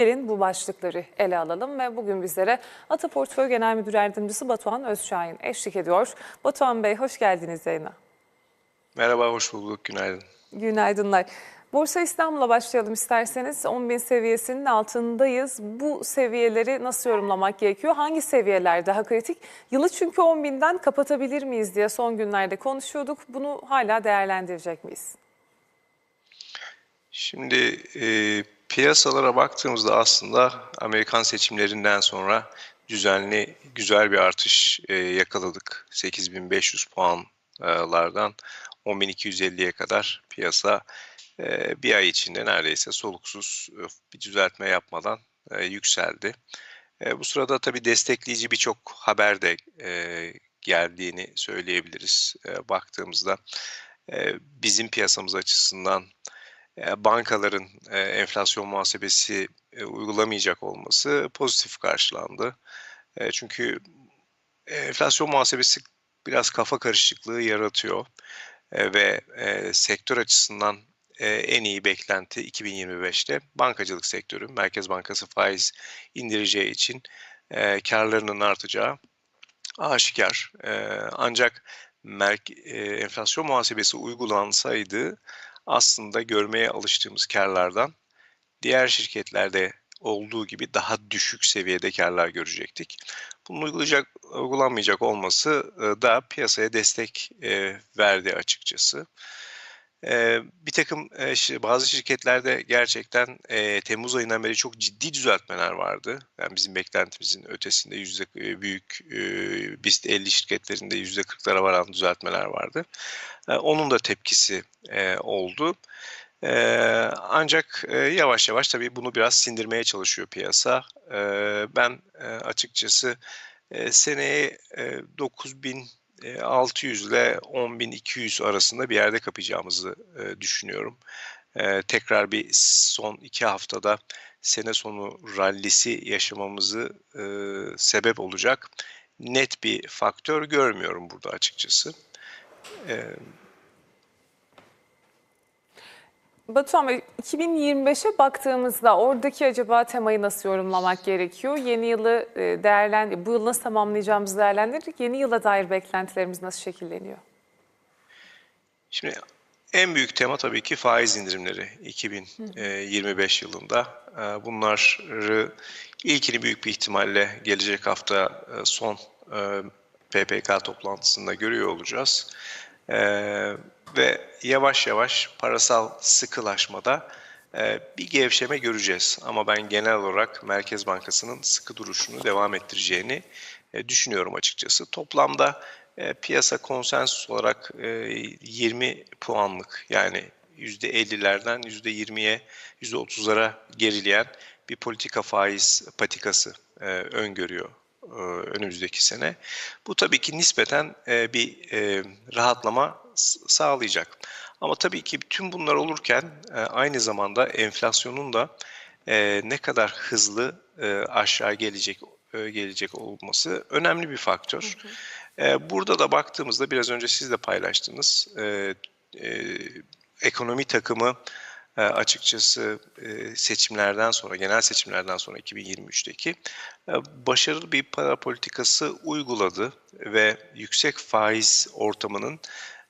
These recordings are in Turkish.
Gelin bu başlıkları ele alalım ve bugün bizlere Ata Portföy Genel Müdür Yardımcısı Batuhan Özşahin eşlik ediyor. Batuhan Bey hoş geldiniz yayına. Merhaba, hoş bulduk. Günaydın. Günaydınlar. Borsa İstanbul'a başlayalım isterseniz. 10.000 seviyesinin altındayız. Bu seviyeleri nasıl yorumlamak gerekiyor? Hangi seviyeler daha kritik? Yılı çünkü 10.000'den kapatabilir miyiz diye son günlerde konuşuyorduk. Bunu hala değerlendirecek miyiz? Şimdi e, piyasalara baktığımızda aslında Amerikan seçimlerinden sonra düzenli güzel bir artış e, yakaladık. 8500 puanlardan 10.250'ye kadar piyasa e, bir ay içinde neredeyse soluksuz e, bir düzeltme yapmadan e, yükseldi. E, bu sırada tabii destekleyici birçok haber de e, geldiğini söyleyebiliriz e, baktığımızda. E, bizim piyasamız açısından bankaların e, enflasyon muhasebesi e, uygulamayacak olması pozitif karşılandı. E, çünkü e, enflasyon muhasebesi biraz kafa karışıklığı yaratıyor E, ve e, sektör açısından e, en iyi beklenti 2025'te bankacılık sektörü. Merkez Bankası faiz indireceği için e, karlarının artacağı aşikar. E, ancak e, enflasyon muhasebesi uygulansaydı aslında görmeye alıştığımız karlardan diğer şirketlerde olduğu gibi daha düşük seviyede karlar görecektik. Bunun uygulayacak, uygulanmayacak olması e, da piyasaya destek e, verdi açıkçası. E, bir takım e, bazı şirketlerde gerçekten e, Temmuz ayından beri çok ciddi düzeltmeler vardı. Yani bizim beklentimizin ötesinde yüzde e, büyük e, BIST 50 şirketlerinde yüzde 40'lara varan düzeltmeler vardı. E, onun da tepkisi e, oldu. E, ancak e, yavaş yavaş tabii bunu biraz sindirmeye çalışıyor piyasa. E, ben e, açıkçası e, seneye e, 9600 ile 10200 arasında bir yerde kapayacağımızı e, düşünüyorum. Tekrar bir son iki haftada sene sonu rallisi yaşamamızı sebep olacak net bir faktör görmüyorum burada açıkçası. E, Batuhan Bey, 2025'e baktığımızda oradaki acaba temayı nasıl yorumlamak gerekiyor? Yeni yılı e, değerlendir, bu yıl nasıl tamamlayacağımızı değerlendirdik. Yeni yıla dair beklentilerimiz nasıl şekilleniyor? Şimdi en büyük tema tabii ki faiz indirimleri 2025 yılında. E, Bunları ilkini büyük bir ihtimalle gelecek hafta e, son e, PPK toplantısında görüyor olacağız. E, Ve yavaş yavaş parasal sıkılaşmada e, bir gevşeme göreceğiz. Ama ben genel olarak Merkez Bankası'nın sıkı duruşunu devam ettireceğini e, düşünüyorum açıkçası. Toplamda e, piyasa konsensus olarak e, 20 puanlık yani %50'lerden %20'ye %30'lara gerileyen bir politika faiz patikası öngörüyor önümüzdeki sene. Bu tabii ki nispeten bir rahatlama sağlayacak. Ama tabii ki tüm bunlar olurken e, aynı zamanda enflasyonun da e, ne kadar hızlı e, aşağı gelecek gelecek olması önemli bir faktör. E, burada da baktığımızda biraz önce siz de paylaştınız. Ekonomi takımı açıkçası seçimlerden sonra, genel seçimlerden sonra 2023'teki e, başarılı bir para politikası uyguladı ve yüksek faiz ortamının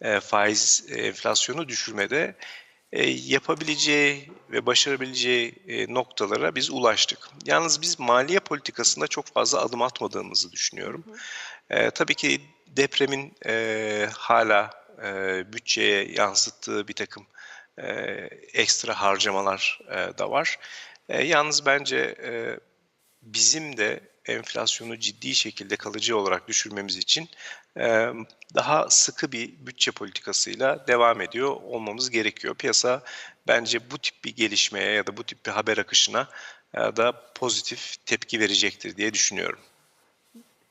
e, faiz e, enflasyonu düşürmede e, yapabileceği ve başarabileceği e, noktalara biz ulaştık. Yalnız biz maliye politikasında çok fazla adım atmadığımızı düşünüyorum. E, tabii ki depremin e, hala e, bütçeye yansıttığı bir takım e, ekstra harcamalar e, da var. E, yalnız bence e, bizim de enflasyonu ciddi şekilde kalıcı olarak düşürmemiz için e, daha sıkı bir bütçe politikasıyla devam ediyor olmamız gerekiyor. Piyasa bence bu tip bir gelişmeye ya da bu tip bir haber akışına e, da pozitif tepki verecektir diye düşünüyorum.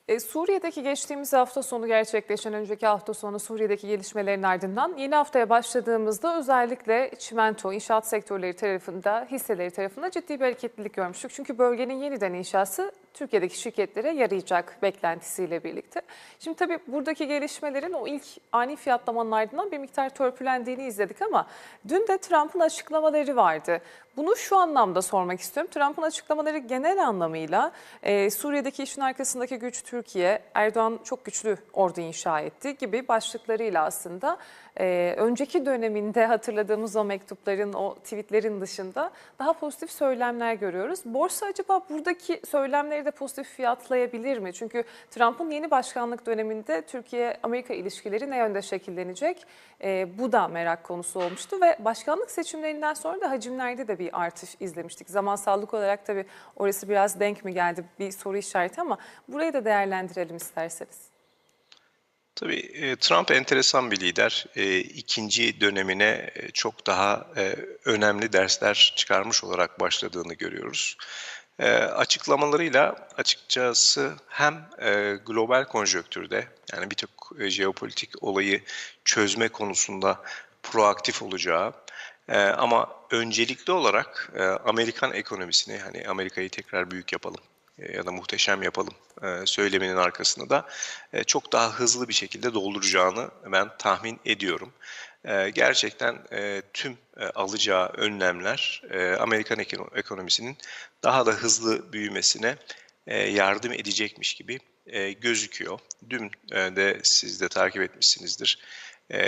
E, Suriye'deki geçtiğimiz hafta sonu gerçekleşen önceki hafta sonu Suriye'deki gelişmelerin ardından yeni haftaya başladığımızda özellikle çimento, inşaat sektörleri tarafında, hisseleri tarafında ciddi bir hareketlilik görmüştük. Çünkü bölgenin yeniden inşası Türkiye'deki şirketlere yarayacak beklentisiyle birlikte. Şimdi tabii buradaki gelişmelerin o ilk ani fiyatlamanın ardından bir miktar törpülendiğini izledik ama dün de Trump'ın açıklamaları vardı. Bunu şu anlamda sormak istiyorum. Trump'ın açıklamaları genel anlamıyla e, Suriye'deki işin arkasındaki güç Türkiye, Erdoğan çok güçlü ordu inşa etti gibi başlıklarıyla aslında e, önceki döneminde hatırladığımız o mektupların, o tweetlerin dışında daha pozitif söylemler görüyoruz. Borsa acaba buradaki söylemleri de pozitif fiyatlayabilir mi? Çünkü Trump'ın yeni başkanlık döneminde Türkiye-Amerika ilişkileri ne yönde şekillenecek? E, bu da merak konusu olmuştu ve başkanlık seçimlerinden sonra da hacimlerde de bir artış izlemiştik. Zamansallık olarak tabii orası biraz denk mi geldi bir soru işareti ama burayı da değerlendirelim isterseniz. Tabii e, Trump enteresan bir lider. E, ikinci dönemine e, çok daha önemli dersler çıkarmış olarak başladığını görüyoruz. Açıklamalarıyla açıkçası hem global konjöktürde yani birçok jeopolitik olayı çözme konusunda proaktif olacağı ama öncelikli olarak Amerikan ekonomisini hani Amerika'yı tekrar büyük yapalım e, ya da muhteşem yapalım e, söyleminin arkasında da e, çok daha hızlı bir şekilde dolduracağını ben tahmin ediyorum. Gerçekten tüm alacağı önlemler Amerikan ekonomisinin daha da hızlı büyümesine yardım edecekmiş gibi gözüküyor. Dün de siz de takip etmişsinizdir.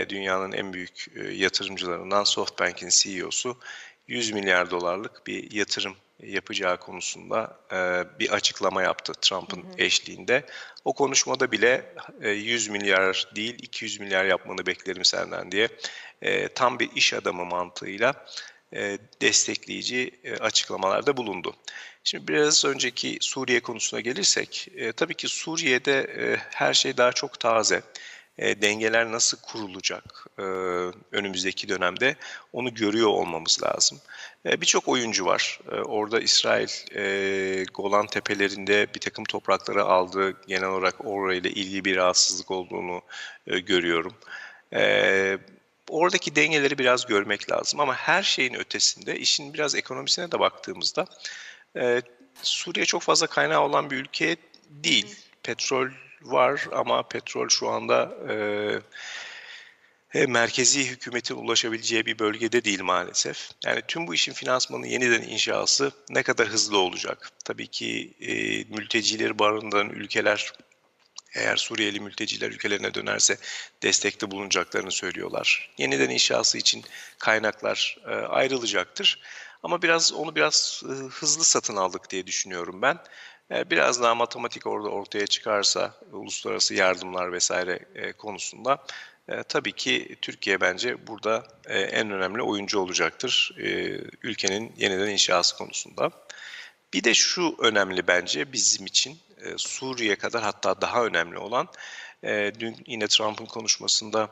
Dünyanın en büyük yatırımcılarından SoftBank'in CEO'su 100 milyar dolarlık bir yatırım yapacağı konusunda e, bir açıklama yaptı Trump'ın eşliğinde. O konuşmada bile e, 100 milyar değil 200 milyar yapmanı beklerim senden diye e, tam bir iş adamı mantığıyla e, destekleyici e, açıklamalarda bulundu. Şimdi biraz önceki Suriye konusuna gelirsek, e, tabii ki Suriye'de e, her şey daha çok taze e, dengeler nasıl kurulacak e, önümüzdeki dönemde onu görüyor olmamız lazım. E, Birçok oyuncu var. E, orada İsrail e, Golan Tepelerinde bir takım toprakları aldı. Genel olarak orayla ilgili bir rahatsızlık olduğunu e, görüyorum. E, oradaki dengeleri biraz görmek lazım ama her şeyin ötesinde işin biraz ekonomisine de baktığımızda e, Suriye çok fazla kaynağı olan bir ülke değil. Petrol var ama petrol şu anda e, merkezi hükümetin ulaşabileceği bir bölgede değil maalesef. Yani tüm bu işin finansmanı yeniden inşası ne kadar hızlı olacak? Tabii ki e, mültecileri barındıran ülkeler eğer Suriyeli mülteciler ülkelerine dönerse destekte bulunacaklarını söylüyorlar. Yeniden inşası için kaynaklar e, ayrılacaktır. Ama biraz onu biraz e, hızlı satın aldık diye düşünüyorum ben. E, biraz daha matematik orada ortaya çıkarsa uluslararası yardımlar vesaire e, konusunda e, tabii ki Türkiye bence burada en önemli oyuncu olacaktır ülkenin yeniden inşası konusunda. Bir de şu önemli bence bizim için Suriye kadar hatta daha önemli olan dün yine Trump'ın konuşmasında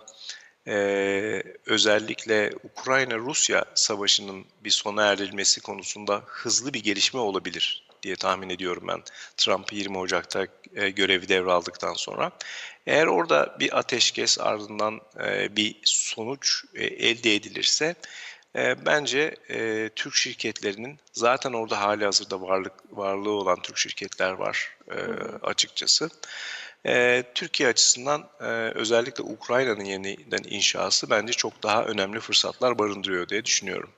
özellikle Ukrayna-Rusya savaşının bir sona erdirilmesi konusunda hızlı bir gelişme olabilir diye tahmin ediyorum ben Trump 20 Ocak'ta e, görevi devraldıktan sonra. Eğer orada bir ateşkes ardından e, bir sonuç e, elde edilirse e, bence e, Türk şirketlerinin zaten orada hali hazırda varlık varlığı olan Türk şirketler var e, açıkçası. E, Türkiye açısından e, özellikle Ukrayna'nın yeniden inşası bence çok daha önemli fırsatlar barındırıyor diye düşünüyorum.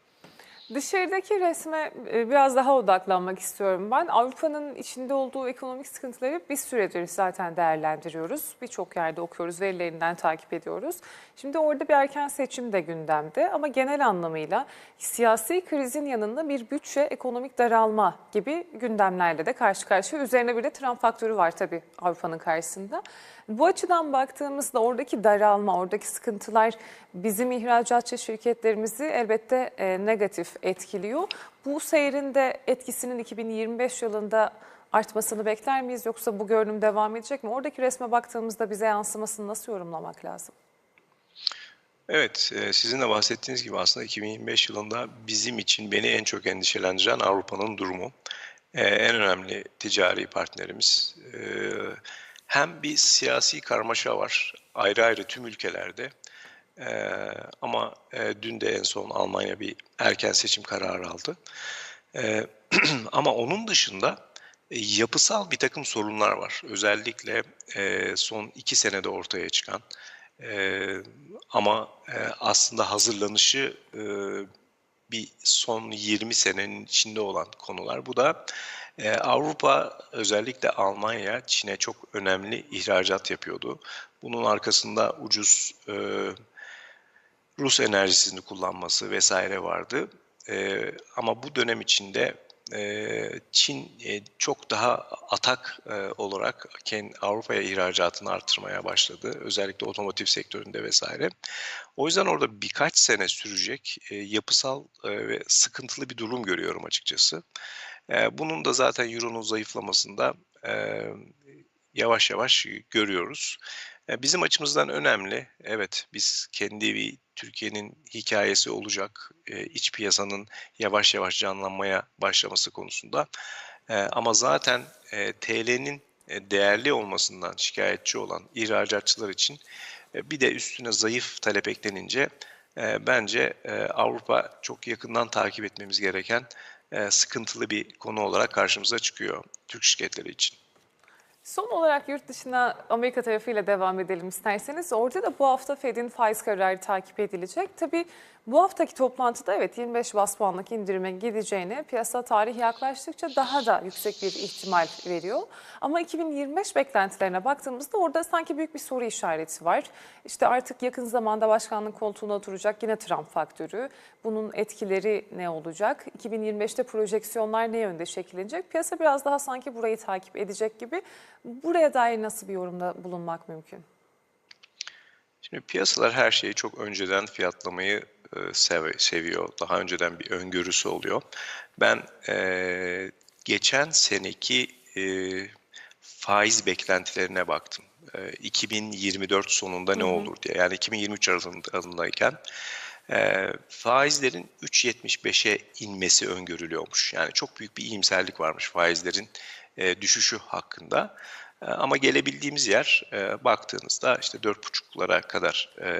Dışarıdaki resme e, biraz daha odaklanmak istiyorum ben. Avrupa'nın içinde olduğu ekonomik sıkıntıları bir süredir zaten değerlendiriyoruz. Birçok yerde okuyoruz, verilerinden takip ediyoruz. Şimdi orada bir erken seçim de gündemde ama genel anlamıyla siyasi krizin yanında bir bütçe, ekonomik daralma gibi gündemlerle de karşı karşıya. Üzerine bir de Trump faktörü var tabii Avrupa'nın karşısında. Bu açıdan baktığımızda oradaki daralma, oradaki sıkıntılar bizim ihracatçı şirketlerimizi elbette e, negatif etkiliyor. Bu seyrin de etkisinin 2025 yılında artmasını bekler miyiz yoksa bu görünüm devam edecek mi? Oradaki resme baktığımızda bize yansımasını nasıl yorumlamak lazım? Evet, e, sizin de bahsettiğiniz gibi aslında 2025 yılında bizim için beni en çok endişelendiren Avrupa'nın durumu. E, en önemli ticari partnerimiz. Hem bir siyasi karmaşa var ayrı ayrı tüm ülkelerde ee, ama e, dün de en son Almanya bir erken seçim kararı aldı. Ee, ama onun dışında E, yapısal bir takım sorunlar var. Özellikle e, son iki senede ortaya çıkan e, ama e, aslında hazırlanışı e, bir son 20 senenin içinde olan konular. Bu da e, Avrupa özellikle Almanya Çin'e çok önemli ihracat yapıyordu. Bunun arkasında ucuz e, Rus enerjisini kullanması vesaire vardı. E, ama bu dönem içinde Çin e, çok daha atak e, olarak Avrupa'ya ihracatını arttırmaya başladı. Özellikle otomotiv sektöründe vesaire. O yüzden orada birkaç sene sürecek e, yapısal ve sıkıntılı bir durum görüyorum açıkçası. Bunun da zaten Euro'nun zayıflamasında yavaş yavaş görüyoruz. E, bizim açımızdan önemli. Evet biz kendi bir Türkiye'nin hikayesi olacak. E, iç piyasanın yavaş yavaş canlanmaya başlaması konusunda. E, ama zaten e, TL'nin e, değerli olmasından şikayetçi olan ihracatçılar için e, bir de üstüne zayıf talep eklenince e, bence Avrupa çok yakından takip etmemiz gereken sıkıntılı bir konu olarak karşımıza çıkıyor Türk şirketleri için. Son olarak yurt dışına Amerika tarafıyla devam edelim isterseniz. Orada da bu hafta Fed'in faiz kararı takip edilecek. Tabii bu haftaki toplantıda evet 25 bas puanlık indirime gideceğine piyasa tarihi yaklaştıkça daha da yüksek bir ihtimal veriyor. Ama 2025 beklentilerine baktığımızda orada sanki büyük bir soru işareti var. İşte artık yakın zamanda başkanlık koltuğuna oturacak yine Trump faktörü. Bunun etkileri ne olacak? 2025'te projeksiyonlar ne yönde şekillenecek? Piyasa biraz daha sanki burayı takip edecek gibi. Buraya dair nasıl bir yorumda bulunmak mümkün? Şimdi piyasalar her şeyi çok önceden fiyatlamayı sev seviyor. Daha önceden bir öngörüsü oluyor. Ben e, geçen seneki e, faiz beklentilerine baktım. E, 2024 sonunda ne olur diye. Yani 2023 aralığındayken e, faizlerin 3.75'e inmesi öngörülüyormuş. Yani çok büyük bir iyimserlik varmış faizlerin e, düşüşü hakkında. E, ama gelebildiğimiz yer e, baktığınızda işte 4.5'lara kadar e,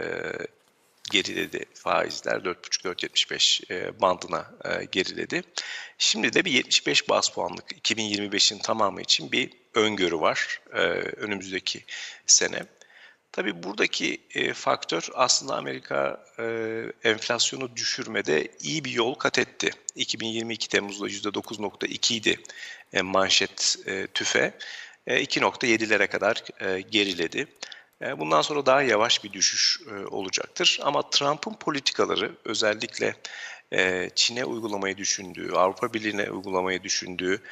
geriledi faizler 4.5-4.75 e, bandına e, geriledi. Şimdi de bir 75 bas puanlık 2025'in tamamı için bir öngörü var e, önümüzdeki sene. Tabii buradaki faktör aslında Amerika enflasyonu düşürmede iyi bir yol kat etti. 2022 Temmuz'da %9.2 idi e, manşet tüfe. E, 2.7'lere kadar e, geriledi. E, bundan sonra daha yavaş bir düşüş e, olacaktır. Ama Trump'ın politikaları özellikle e, Çin'e uygulamayı düşündüğü, Avrupa Birliği'ne uygulamayı düşündüğü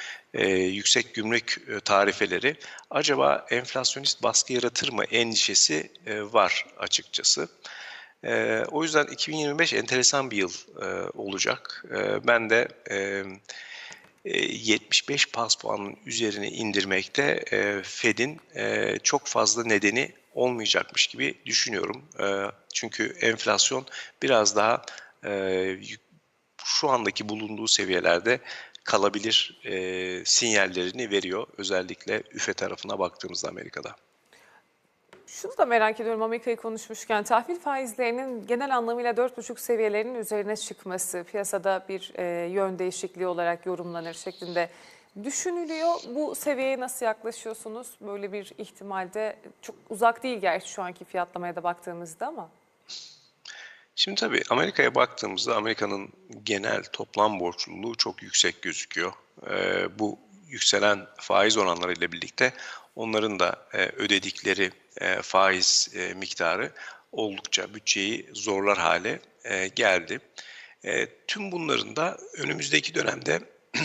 yüksek gümrük tarifeleri acaba enflasyonist baskı yaratır mı endişesi var açıkçası. O yüzden 2025 enteresan bir yıl olacak. Ben de 75 pas puanın üzerine indirmekte Fed'in çok fazla nedeni olmayacakmış gibi düşünüyorum. Çünkü enflasyon biraz daha şu andaki bulunduğu seviyelerde kalabilir sinyallerini veriyor. Özellikle üfe tarafına baktığımızda Amerika'da. Şunu da merak ediyorum Amerika'yı konuşmuşken tahvil faizlerinin genel anlamıyla 4,5 seviyelerinin üzerine çıkması piyasada bir e, yön değişikliği olarak yorumlanır şeklinde düşünülüyor. Bu seviyeye nasıl yaklaşıyorsunuz? Böyle bir ihtimalde çok uzak değil gerçi şu anki fiyatlamaya da baktığımızda ama. Şimdi tabii Amerika'ya baktığımızda Amerika'nın genel toplam borçluluğu çok yüksek gözüküyor. Ee, bu yükselen faiz oranlarıyla birlikte onların da e, ödedikleri e, faiz e, miktarı oldukça bütçeyi zorlar hale e, geldi. E, tüm bunların da önümüzdeki dönemde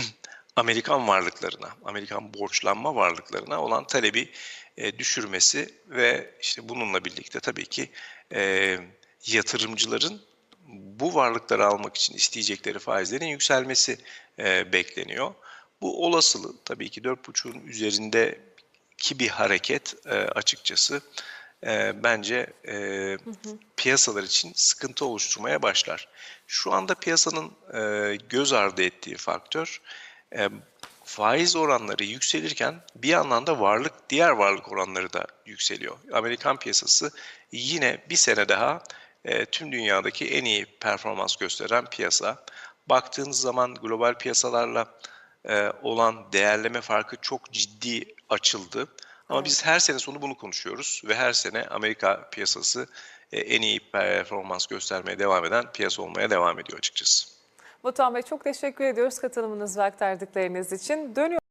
Amerikan varlıklarına, Amerikan borçlanma varlıklarına olan talebi e, düşürmesi ve işte bununla birlikte tabii ki e, yatırımcıların bu varlıkları almak için isteyecekleri faizlerin yükselmesi e, bekleniyor. Bu olasılığı tabii ki 4.5'un üzerindeki bir hareket e, açıkçası e, bence e, hı hı. piyasalar için sıkıntı oluşturmaya başlar. Şu anda piyasanın e, göz ardı ettiği faktör e, faiz oranları yükselirken bir yandan da varlık diğer varlık oranları da yükseliyor. Amerikan piyasası yine bir sene daha e, tüm dünyadaki en iyi performans gösteren piyasa. Baktığınız zaman global piyasalarla e, olan değerleme farkı çok ciddi açıldı. Ama biz her sene sonu bunu konuşuyoruz ve her sene Amerika piyasası en iyi performans göstermeye devam eden piyasa olmaya devam ediyor açıkçası. Batuhan Bey çok teşekkür ediyoruz katılımınız ve aktardıklarınız için. Dönüyor